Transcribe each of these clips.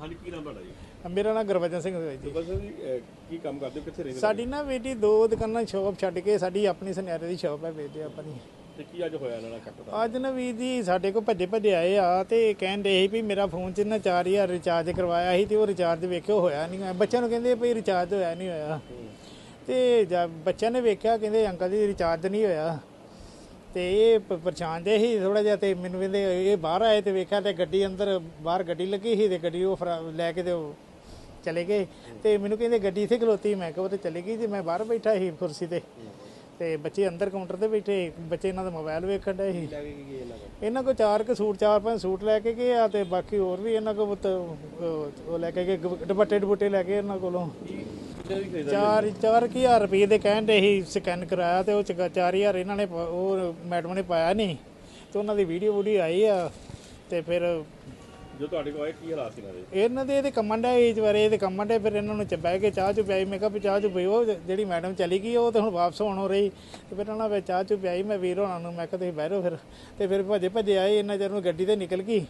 ਹਾਂਜੀ ਕੀ ਨਾਮ ਤੁਹਾਡਾ ਜੀ? ਮੇਰਾ ਨਾਮ ਗੁਰਬਚਨ ਸਿੰਘ ਹੈ ਜੀ। ਬਸ ਜੀ ਅਹ, ਕੀ ਕੰਮ ਕਰਦੇ ਹੋ? ਕਿੱਥੇ ਰਹਿੰਦੇ ਸਾਡੀ ਨਾ ਬੇਟੀ ਦੋ ਦੁਕਾਨਾਂ ਸ਼ਾਪ ਛੱਡ ਕੇ ਸਾਡੀ ਆਪਣੀ ਸੁਨਿਆਰੇ ਦੀ ਸ਼ਾਪ ਹੈ ਵੇਚਦੇ ਆਪਣੀ ਤੇ ਕੀ ਅੱਜ ਹੋਇਆ ਇਹਨਾਂ ਨਾਲ ਕੱਟਦਾ ਅੱਜ ਨਾ ਵੀਰ ਜੀ ਸਾਡੇ ਕੋਲ ਭੱਜੇ ਭੱਜੇ ਆਏ ਆ ਤੇ ਕਹਿੰਦੇ ਸੀ ਵੀ ਮੇਰਾ ਫੋਨ 'ਚ ਨਾ 4000 ਰਿਚਾਰਜ ਕਰਵਾਇਆ ਸੀ ਤੇ ਉਹ ਰਿਚਾਰਜ ਵੇਖਿਓ ਹੋਇਆ ਨਹੀਂ ਹੈ ਬੱਚਿਆਂ ਨੂੰ ਕਹਿੰਦੇ ਵੀ ਰਿਚਾਰਜ ਹੋਇਆ ਨਹੀਂ ਹੋਇਆ। ਤੇ ਜਦ ਬੱਚਿਆਂ ਨੇ ਵੇਖਿਆ ਕਹਿੰਦੇ ਅੰਕਲ ਜੀ ਰਿਚਾਰਜ ਨਹੀਂ ਹੋਇਆ। ਤੇ ਇਹ ਪ- ਪਰੇਸ਼ਾਨ ਜੇ ਸੀ ਥੋੜਾ ਜਿਹਾ ਤੇ ਮੈਨੂੰ ਕਹਿੰਦੇ ਇਹ ਬਾਹਰ ਆਏ ਤੇ ਵੇਖਿਆ ਤੇ ਗੱਡੀ ਅੰਦਰ ਬਾਹਰ ਗੱਡੀ ਲੱਗੀ ਸੀ ਤੇ ਗੱਡੀ ਉਹ ਫਰਾ- ਲੈ ਕੇ ਤੇ ਉਹ ਚਲੇ ਗਏ। ਤੇ ਮੈਨੂੰ ਕਹਿੰਦੇ ਗੱਡੀ ਇੱਥੇ ਖਲੋਤੀ। ਮੈਂ ਕਿਹਾ ਉਹ ਤੇ ਚਲੇ ਗਈ ਤੇ ਮੈਂ ਬਾਹਰ ਬੈਠਾ ਸੀ ਕੁਰਸੀ ਤੇ। ਤੇ ਬੱਚੇ ਅੰਦਰ ਕਾਊਂਟਰ ਤੇ ਬੈਠੇ ਬੱਚੇ ਇਹਨਾਂ ਦਾ ਮੋਬਾਈਲ ਵੇਖਣ ਡਏ ਸੀ। ਲੈ ਕੇ ਕੀ ਗਏ ਇਹਨਾਂ ਕੋਲ ਕੋ ਚਾਰ ਕੁ ਸੂਟ, ਚਾਰ ਪੰਜ ਸੂਟ ਲੈ ਕੇ ਗਏ ਆ ਤੇ ਬਾਕੀ ਹੋਰ ਵੀ ਇਹਨਾਂ ਕੋ ਉਹ ਉਹ ਲੈ ਕੇ ਗਏ। ਦੁਪੱਟੇ ਦੁਪੱਟੇ ਲੈ ਕੇ ਇਹਨਾਂ ਕੋਲੋਂ। ਕਿੰਨੇ ਚਾਰ ਚਾਰ ਕੁ ਹਜ਼ਾਰ ਰੁਪਏ ਦੇ ਕਹਿਣ ਦੇ ਸੀ ਸਕੈਨ ਕਰਾਇਆ ਤੇ ਉਹ 'ਚ ਗ- ਚਾਰ ਹਜ਼ਾਰ ਇਹਨਾਂ ਨੇ ਪ- ਉਹ ਮੈਡਮ ਨੇ ਪਾਇਆ ਨਹੀਂ। ਤੇ ਉਹਨਾਂ ਦੀ ਵੀਡੀਓ ਵੀਡੀਓ ਆਈ ਆ ਤੇ ਫਿਰ ਜੋ ਤੁਹਾਡੇ ਕੋਲ ਆਏ ਕੀ ਹਾਲਾਤ ਸੀ ਇਹਨਾਂ ਦੇ? ਇਹਨਾਂ ਦੇ ਇਹਦੇ ਕੰਮਣ ਦਾ ਏਜ ਬਾਰੇ ਇਹਦੇ ਕੰਮਣ ਦੇ ਫਿਰ ਇਹਨਾਂ ਨੂੰ ਚ ਬਹਿ ਕੇ ਚਾਹ ਚੁ ਪਿਆਈ। ਮੈਂ ਕਿਹਾ ਵੀ ਚਾਹ ਚੁ ਪੀਓ ਜਿਹੜੀ ਮੈਡਮ ਚਲੀ ਗਈ ਉਹ ਤੇ ਹੁਣ ਵਾਪਸ ਹੋਣ ਹੋ ਰਹੀ। ਤੇ ਫਿਰ ਉਹਨਾਂ ਵਿੱਚ ਚਾਹ ਚੁ ਪਿਆਈ ਮੈਂ ਵੀਰ ਹੋਣਾ ਨੂੰ ਮੈਂ ਕਿਹਾ ਤੁਸੀਂ ਬਹਿਰੋ ਫਿਰ। ਤੇ ਫਿਰ ਭੱਜੇ ਭੱਜੇ ਆਏ ਇਹਨਾਂ ਚਿਰ ਨੂੰ ਗੱਡੀ ਤੇ ਨਿਕਲ ਗਈ।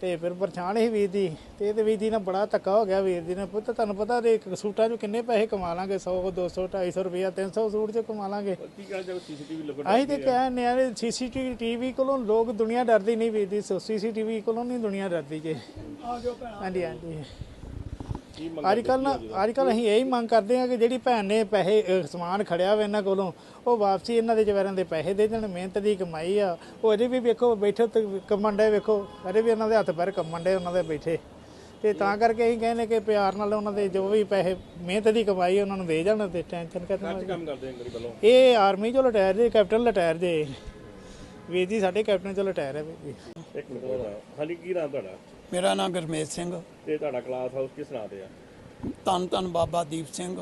ਤੇ ਫਿਰ ਪਰੇਸ਼ਾਨ ਸੀ ਵੀਰ ਜੀ ਤੇ ਇਹਦੇ ਵੀਰ ਜੀ ਨਾਲ ਬੜਾ ਧੱਕਾ ਹੋ ਗਿਆ ਵੀਰ ਜੀ ਨੇ। ਪੁੱਤ ਤੁਹਾਨੂੰ ਪਤਾ ਦੇ ਸੂਟਾਂ 'ਚ ਕਿੰਨੇ ਪੈਸੇ ਕਮਾ ਲਾਂਗੇ? 100 200 250 ਰੁਪਇਆ 300 ਸੂਟ 'ਚ ਕਮਾ ਲਾਂਗੇ। ਕੀ ਕਹਿਣਾ ਚਾਹੋ ਸੀਸੀਟੀਵੀ ਲੱਗਣ ਅਸੀਂ ਤੇ ਕਹਿੰਦੇ ਆ। ਸੀਸੀਟੀਵੀ ਟੀਵੀ ਕੋਲੋਂ ਲੋਕ ਦੁਨੀਆ ਡਰਦੀ ਨਹੀਂ ਵੀਰ ਜੀ ਸੀਸੀਟੀਵੀ ਕੋਲੋਂ ਨਹੀਂ ਦੁਨੀਆ ਡਰਦੀ ਜੇ। ਹਾਂਜੀ ਹਾਂਜੀ। ਕੀ ਮੰਗ ਅੱਜ ਕੱਲ ਨਾ ਅੱਜ ਕੱਲ ਅਸੀਂ ਇਹੀ ਮੰਗ ਕਰਦੇ ਹਾਂ ਕਿ ਜਿਹੜੀ ਭੈਣ ਨੇ ਪੈਸੇ ਅਹ, ਸਮਾਨ ਖੜਿਆ ਵਾ ਇਹਨਾਂ ਕੋਲੋਂ ਉਹ ਵਾਪਸੀ ਇਹਨਾਂ ਦੇ ਜਵਾਰਾਂ ਦੇ ਪੈਸੇ ਦੇ ਦੇਣ ਮਿਹਨਤ ਦੀ ਕਮਾਈ ਆ। ਉਹ ਅਜੇ ਵੀ ਵੇਖੋ ਬੈਠੇ ਤੇ ਕੰਮਣ ਵੇਖੋ ਅਜੇ ਵੀ ਇਹਨਾਂ ਦੇ ਹੱਥ ਪੈਰ ਕੰਮਣ ਉਹਨਾਂ ਦੇ ਬੈਠੇ। ਤੇ ਤਾਂ ਕਰਕੇ ਅਸੀਂ ਕਹਿੰਦੇ ਕਿ ਪਿਆਰ ਨਾਲ ਉਹਨਾਂ ਦੇ ਜੋ ਵੀ ਪੈਸੇ ਮਿਹਨਤ ਦੀ ਕਮਾਈ ਉਹਨਾਂ ਨੂੰ ਦੇ ਜਾਣ ਤੇ ਟੈਨਸ਼ਨ ਕਰਨ ਕੰਮ ਕਰਦੇ ਆਂ ਗਰੀ ਵੱਲੋਂ? ਇਹ ਆਰਮੀ ਚੋਂ ਰਿਟਾਇਰ ਜੇ ਕੈਪਟਨ ਰਿਟਾਇਰ ਜੇ। ਵੀਰ ਜੀ ਸਾਡੇ ਕੈਪਟਨ ਚੋਂ ਰਿਟਾਇਰ ਹੈ ਵੀਰ ਜੀ। ਇੱਕ ਮਿੰਟ ਹਾਂਜੀ ਕੀ ਨਾਮ ਤੁਹਾਡਾ? ਮੇਰਾ ਨਾਮ ਗੁਰਮੇਜ ਸਿੰਘ। ਤੇ ਤੁਹਾਡਾ ਕਲਾਸ ਹਾਊਸ ਕਿਸ ਨਾਂ ਤੇ ਆ? ਧੰਨ ਧੰਨ ਬਾਬਾ ਦੀਪ ਸਿੰਘ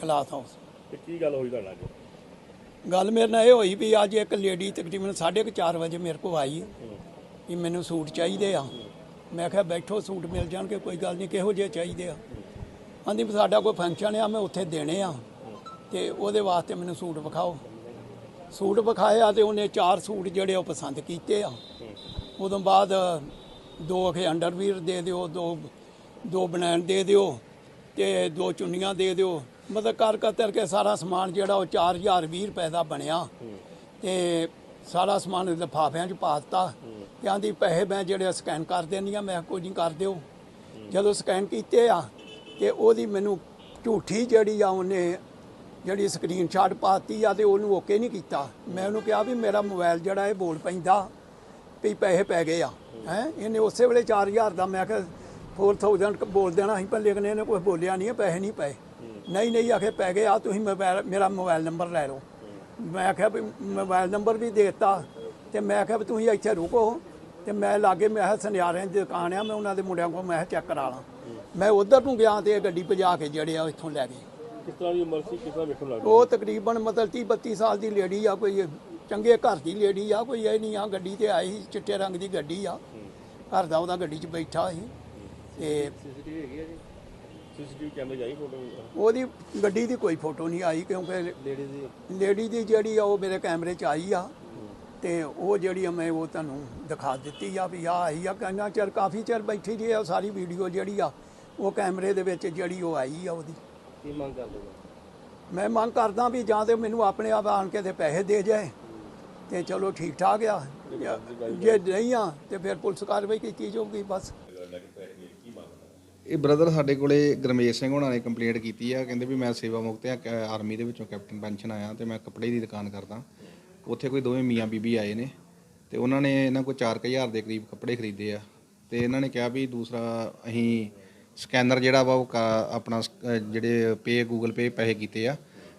ਕਲਾਸ ਹਾਊਸ ਤੇ ਕੀ ਗੱਲ ਹੋਈ ਤੁਹਾਡਾ ਅੱਜ ਗੱਲ ਮੇਰੇ ਨਾਲ ਇਹ ਹੋਈ ਵੀ ਅੱਜ ਇੱਕ ਲੇਡੀ ਤਕਰੀਬਨ 4:30 ਵਜੇ ਮੇਰੇ ਕੋਲ ਆਈ ਵੀ ਮੈਨੂੰ ਸੂਟ ਚਾਹੀਦੇ ਆ। ਮੈਂ ਕਿਹਾ ਬੈਠੋ ਸੂਟ ਮਿਲ ਜਾਣਗੇ ਕੋਈ ਗੱਲ ਨਹੀਂ ਕਿਹੋ ਜਿਹੇ ਚਾਹੀਦੇ ਆ। ਆਂਦੀ ਵੀ ਸਾਡਾ ਕੋਈ ਫੰਕਸ਼ਨ ਆ ਮੈਂ ਉੱਥੇ ਦੇਣੇ ਆ। ਤੇ ਉਹਦੇ ਵਾਸਤੇ ਮੈਨੂੰ ਸੂਟ ਵਿਖਾਓ। ਸੂਟ ਵਿਖਾਏ ਆ ਤੇ ਉਹਨੇ ਚਾਰ ਸੂਟ ਜਿਹੜੇ ਉਹ ਪਸੰਦ ਕੀਤੇ ਆ। ਉਦੋਂ ਬਾਅਦ ਦੋ ਅਖੇ ਅੰਡਰਵੀਰ ਦੇ ਦਿਓ, ਦੋ ਦੋ ਬਨੈਣ ਦੇ ਦਿਓ ਤੇ ਦੋ ਚੁੰਨੀਆਂ ਦੇ ਦਿਓ। ਮਤਲਬ ਕਰ ਕਤਰ ਕੇ ਸਾਰਾ ਸਮਾਨ ਜਿਹੜਾ ਉਹ 4020 ਰੁਪਏ ਦਾ ਬਣਿਆ। ਤੇ ਸਾਰਾ ਸਮਾਨ ਲਿਫਾਫਿਆਂ 'ਚ ਪਾ ਦਿੱਤਾ। ਤੇ ਆਂਦੀ ਪੈਸੇ ਮੈਂ ਜਿਹੜੇ ਸਕੈਨ ਕਰ ਦਿੰਦੀ ਆ, ਮੈਂ ਕੋਈ ਨਹੀਂ ਕਰ ਦਿਓ। ਜਦੋਂ ਸਕੈਨ ਕੀਤੇ ਆ ਤੇ ਉਹਦੀ ਮੈਨੂੰ ਝੂਠੀ ਜਿਹੜੀ ਆ ਉਹਨੇ ਜਿਹੜੀ ਸਕਰੀਨਸ਼ਾਟ ਪਾਤੀ ਆ ਤੇ ਉਹਨੂੰ ਓਕੇ ਨਹੀਂ ਕੀਤਾ। ਮੈਂ ਉਹਨੂੰ ਕਿਹਾ ਵੀ ਮੇਰਾ ਮੋਬਾਈਲ ਜਿਹੜਾ ਇਹ ਬੋਲ ਪੈਂਦਾ। ਵੀ ਪੈਸੇ ਪੈ ਗਏ ਆ। ਹੈ? ਇਹਨੇ ਉਸੇ ਵੇਲੇ 4000 ਦਾ ਮੈਂ ਕਿਹਾ 4000 ਬੋਲ ਦੇਣਾ ਸੀ ਪਰ ਲੇਕਿਨ ਇਹਨੇ ਕੁਝ ਬੋਲਿਆ ਨਹੀਂ ਪੈਸੇ ਨਹੀਂ ਪਏ। ਨਹੀਂ ਨਹੀਂ ਆਖੇ ਪੈ ਗਏ ਆ ਤੁਸੀਂ ਮੋਬਾਈਲ ਮੇਰਾ ਮੋਬਾਈਲ ਨੰਬਰ ਲੈ ਲਓ। ਮੈਂ ਕਿਹਾ ਵੀ ਮੋਬਾਈਲ ਨੰਬਰ ਵੀ ਦੇ ਦਿੱਤਾ ਤੇ ਮੈਂ ਕਿਹਾ ਵੀ ਤੁਸੀਂ ਇੱਥੇ ਰੁਕੋ। ਤੇ ਮੈਂ ਲਾਗੇ ਮੈਂ ਸੁਨਿਆਰਿਆਂ ਦੀ ਦੁਕਾਨ ਆ ਮੈਂ ਉਹਨਾਂ ਦੇ ਮੁੰਡਿਆਂ ਕੋਲ ਮੈਂ ਚੈੱਕ ਕਰਾ ਲਾਂ। ਮੈਂ ਉਧਰ ਨੂੰ ਗਿਆ ਤੇ ਇਹ ਗੱਡੀ ਭਜਾ ਕੇ ਜਿਹੜੇ ਆ ਇੱਥੋਂ ਲੈ ਗਏ। ਕਿਸ ਤਰ੍ਹਾਂ ਦੀ ਉਮਰ ਸੀ? ਕਿਸ ਤਰ੍ਹਾਂ ਵੇਖਣ ਲੱਗ ਉਹ ਤਕਰੀਬਨ ਮਤਲਬ 30 32 ਸਾਲ ਦੀ ਲੇਡੀ ਆ ਕੋਈ ਚੰਗੇ ਘਰ ਦੀ ਲੇਡੀ ਆ ਕੋਈ ਇਹ ਨਹੀਂ ਆ ਗੱਡੀ ਤੇ ਆਈ ਸੀ, ਚਿੱਟੇ ਰੰਗ ਦੀ ਗੱਡੀ ਆ। ਘਰ ਦਾ ਉਹਦਾ ਗੱਡੀ 'ਚ ਬੈਠਾ ਸੀ। ਤੇ ਸੀਸੀਟੀਵੀ ਹੈਗੀ ਆ ਜੀ? ਸੀਸੀਟੀਵੀ ਕੈਮਰੇ ਜਾਈ ਫੋਟੋ ਉਹਦੀ ਗੱਡੀ ਦੀ ਕੋਈ ਫੋਟੋ ਨਹੀਂ ਆਈ ਕਿਉਂਕਿ ਲੇਡੀ ਦੀ? ਲੇਡੀ ਦੀ ਜਿਹੜੀ ਆ ਉਹ ਮੇਰੇ ਕੈਮਰੇ 'ਚ ਆਈ ਆ। ਤੇ ਉਹ ਜਿਹੜੀ ਆ ਮੈਂ ਉਹ ਤੁਹਾਨੂੰ ਦਿਖਾ ਦਿੱਤੀ ਆ ਵੀ ਆ ਆਈ ਆ। ਕਿੰਨਾ ਚਿਰ ਕਾਫੀ ਚਿਰ ਬੈਠੀ ਰਹੀ ਆ ਸਾਰੀ ਵੀਡੀਓ ਜਿਹੜੀ ਆ ਉਹ ਕੈਮਰੇ ਦੇ ਵਿੱਚ ਜਿਹੜੀ ਉਹ ਆਈ ਆ ਉਹਦੀ। ਕੀ ਮੰਗ ਕਰਦੇ ਹੋ? ਮੈਂ ਮੰਗ ਕਰਦਾ ਵੀ ਜਾਂ ਤੇ ਮੈਨੂੰ ਆਪਣੇ ਆਪ ਆਣ ਕੇ ਤੇ ਪੈਸੇ ਦੇ ਜਾਏ। ਤੇ ਚਲੋ ਠੀਕ ਠਾਕ ਆ। ਜੇ ਨਹੀਂ ਆ, ਤੇ ਫਿਰ ਪੁਲਿਸ ਕਾਰਵਾਈ ਕੀਤੀ ਜਾਊਗੀ, ਬਸ। ਇਹ ਬ੍ਰਦਰ ਸਾਡੇ ਕੋਲੇ ਗਰਮੇਸ਼ ਸਿੰਘ ਹੋਣਾ ਨੇ ਕੰਪਲੇਂਟ ਕੀਤੀ ਆ। ਕਹਿੰਦੇ ਵੀ ਮੈਂ ਸੇਵਾ ਮੁਕਤ ਆ, ਕ- ਆਰਮੀ ਦੇ ਵਿੱਚੋਂ ਕੈਪਟਨ ਪੈਨਸ਼ਨ ਆਇਆ ਤੇ ਮੈਂ ਕੱਪੜੇ ਦੀ ਦੁਕਾਨ ਕਰਦਾ। ਉੱਥੇ ਕੋਈ ਦੋਵੇਂ ਮੀਆਂ ਬੀਬੀ ਆਏ ਨੇ ਤੇ ਉਹਨਾਂ ਨੇ ਇਹਨਾਂ ਕੋਲ 4000 ਦੇ ਕਰੀਬ ਕੱਪੜੇ ਖਰੀਦੇ ਆ। ਤੇ ਇਹਨਾਂ ਨੇ ਕਿਹਾ ਵੀ ਦੂਸਰਾ ਅਸੀਂ ਸਕੈਨਰ ਜਿਹੜਾ ਵਾ ਉਹ ਕਾ- ਆਪਣਾ ਸ- ਜਿਹੜੇ ਪੇ, ਗੂਗਲ ਪੇ ਪੈਸੇ ਕੀਤੇ ਆ।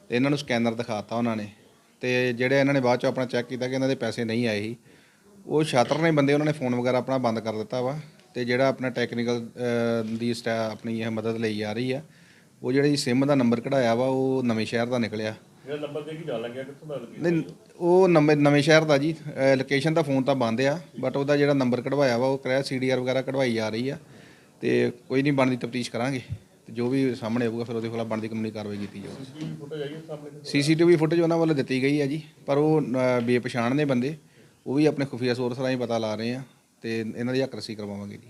ਤੇ ਇਹਨਾਂ ਨੂੰ ਸਕੈਨਰ ਦਿਖਾਤਾ ਉਹਨਾਂ ਨੇ। ਤੇ ਜਿਹੜੇ ਇਹਨਾਂ ਨੇ ਬਾਅਦ ਚ ਆਪਣਾ ਚੈੱਕ ਕੀਤਾ ਕਿ ਇਹਨਾਂ ਦੇ ਪੈਸੇ ਨਹੀਂ ਆਏ ਸੀ ਉਹ ਛਾਤਰ ਨੇ ਬੰਦੇ ਉਹਨਾਂ ਨੇ ਫੋਨ ਵਗੈਰਾ ਆਪਣਾ ਬੰਦ ਕਰ ਦਿੱਤਾ ਵਾ ਤੇ ਜਿਹੜਾ ਆਪਣਾ ਟੈਕਨੀਕਲ ਦੀ ਸਟਾ ਆਪਣੀ ਇਹ ਮਦਦ ਲਈ ਜਾ ਰਹੀ ਆ ਉਹ ਜਿਹੜੀ ਸਿਮ ਦਾ ਨੰਬਰ ਕਢਾਇਆ ਵਾ ਉਹ ਨਵੇਂ ਸ਼ਹਿਰ ਦਾ ਨਿਕਲਿਆ। ਜਿਹੜਾ ਨੰਬਰ ਦੇ ਕੇ ਜਾਣ ਲੱਗਿਆ ਕਿੱਥੋਂ ਦਾ ਲੱਗੀ ਨਹੀਂ ਉਹ ਨਵੇਂ ਨਵੇਂ ਸ਼ਹਿਰ ਦਾ ਜੀ ਲੋਕੇਸ਼ਨ ਦਾ ਫੋਨ ਤਾਂ ਬੰਦ ਆ ਬਟ ਉਹਦਾ ਜਿਹੜਾ ਨੰਬਰ ਕਢਵਾਇਆ ਵਾ ਉਹ ਕਰਿਆ ਸੀਡੀਆਰ ਵਗੈਰਾ ਕਢਵਾਈ ਜਾ ਰਹੀ ਆ ਤੇ ਕੋਈ ਨਹੀਂ ਬਣਦੀ ਤਫਤੀਸ਼ ਕਰਾਂਗੇ। ਜੋ ਵੀ ਸਾਹਮਣੇ ਆਊਗਾ ਫਿਰ ਉਹਦੇ ਖਿਲਾਫ ਬਣਦੀ ਕਾਨੂੰਨੀ ਕਾਰਵਾਈ ਕੀਤੀ ਜਾਊਗੀ। ਸੀਸੀਟੀਵੀ ਫੁਟੇਜ ਉਹਨਾਂ ਵੱਲੋਂ ਦਿੱਤੀ ਗਈ ਹੈ ਜੀ ਪਰ ਉਹ ਬੇਪਛਾਣ ਨੇ ਬੰਦੇ ਉਹ ਵੀ ਆਪਣੇ ਖੁਫੀਆ ਸੋਰਸ ਰਾਹੀਂ ਪਤਾ ਲਾ ਰਹੇ ਆ ਤੇ ਇਹਨਾਂ ਦੀ ਹੱਕ ਰਸੀ ਕਰਵਾਵਾਂਗੇ ਜੀ।